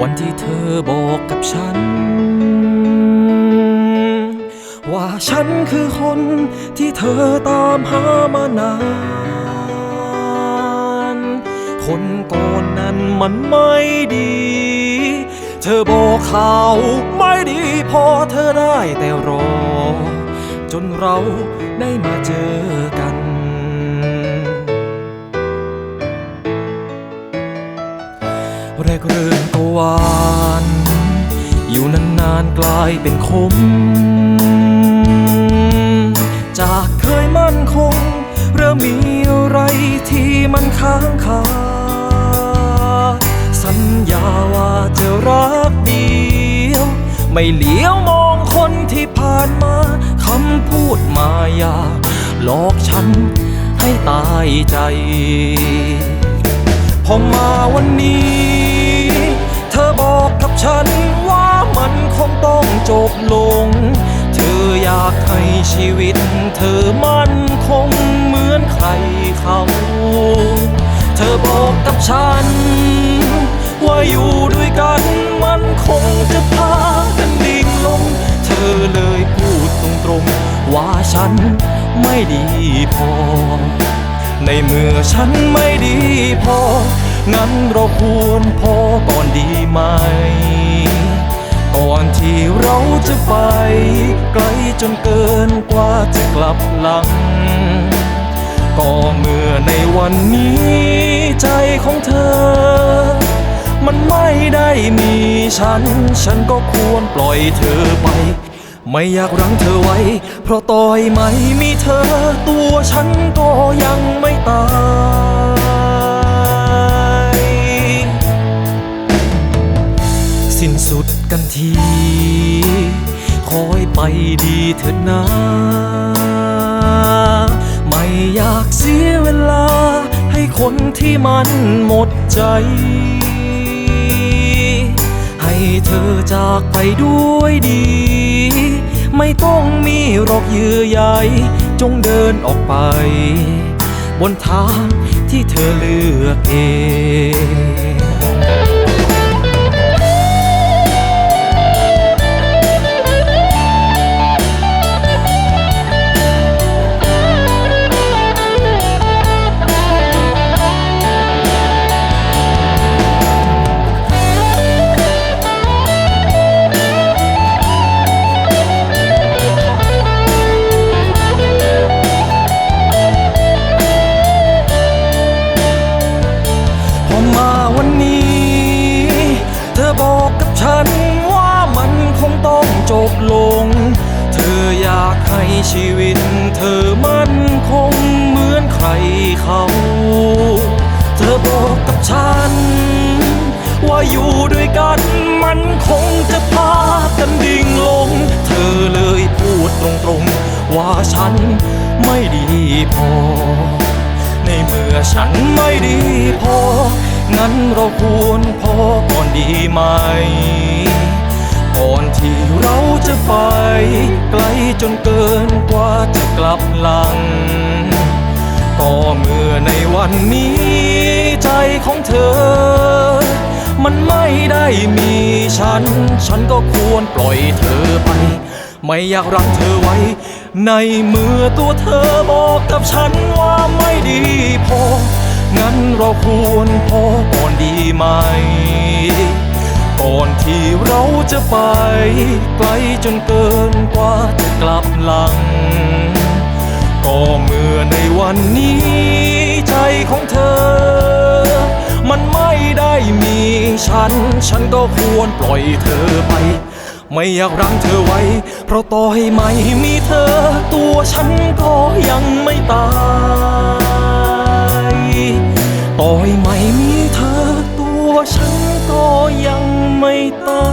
วันนั้นวันที่เธอบอกกับฉัน ว่าฉันคือคนที่เธอตามหามานาน คนก่อนนั้นมันไม่ดี เธอบอกข่าวไม่ดีพอเธอได้แต่รอ จนเราได้มาเจอกัน กเริ่มก็หวาน อยู่นานๆกลายเป็นคม จากเคยมั่นคง เริ่มมีอะไรที่มันค้างคา สัญญาว่าจะรักเดียว ไม่เหลียวมองคนที่ผ่านมาคำพูดมายาหลอกฉันให้ตายใจ พอมาวันนี้ ฉันว่ามันคงต้องจบลง เธออยากให้ชีวิต เธอมันคงเหมือนใครเขา เธอบอกกับฉัน ว่าอยู่ด้วยกันมันคงจะพากันดิ่งลง เธอเลยพูดตรงๆ ว่าฉันไม่ดีพอ ในเมื่อฉันไม่ดีพอ งั้นเราควรพอก่อนดีไหม ก่อนที่เราจะไป ไกลจนเกินกว่าจะกลับหลัง ก็เมื่อในวันนี้ใจของเธอ มันไม่ได้มีฉัน ฉันก็ควรปล่อยเธอไปไม่อยากรั้งเธอไว้ เพราะต่อยไม่มีเธอ ตัวฉันก็ยังไม่ตาย กันที คอยไปดีเถิดนะ ไม่อยากเสียเวลา ให้คนที่มันหมดใจ ให้เธอจากไปด้วยดี ไม่ต้องมีหรอกเยื่อใยจงเดินออกไป บนทางที่เธอเลือกเอง ให้ชีวิตเธอมันคงเหมือนใครเขา เธอบอกกับฉัน ว่าอยู่ด้วยกันมันคงจะพากันดิ่งลง เธอเลยพูดตรงๆ ว่าฉันไม่ดีพอ ในเมื่อฉันไม่ดีพอ งั้นเราควรพอก่อนดีไหม ก่อนที่เราจะไป ไกลจนเกินกว่าจะกลับหลัง ก็เมื่อในวันนี้ใจของเธอ มันไม่ได้มีฉัน ฉันก็ควรปล่อยเธอไป ไม่อยากรั้งเธอไว้ ในเมื่อตัวเธอบอกกับฉันว่าไม่ดีพอ งั้นเราควรพอก่อนดีไหม ก่อนที่เราจะไป ไกลจนเกินกว่าจะกลับหลัง ก็เมื่อในวันนี้ ใจของเธอ มันไม่ได้มีฉัน ฉันก็ควรปล่อยเธอไป ไม่อยากรั้งเธอไว้ เพราะต่อให้ไม่มีเธอ ตัวฉันก็ยังไม่ตายต่อให้ไม่มีเธอ ตัวฉันก็ Cristo.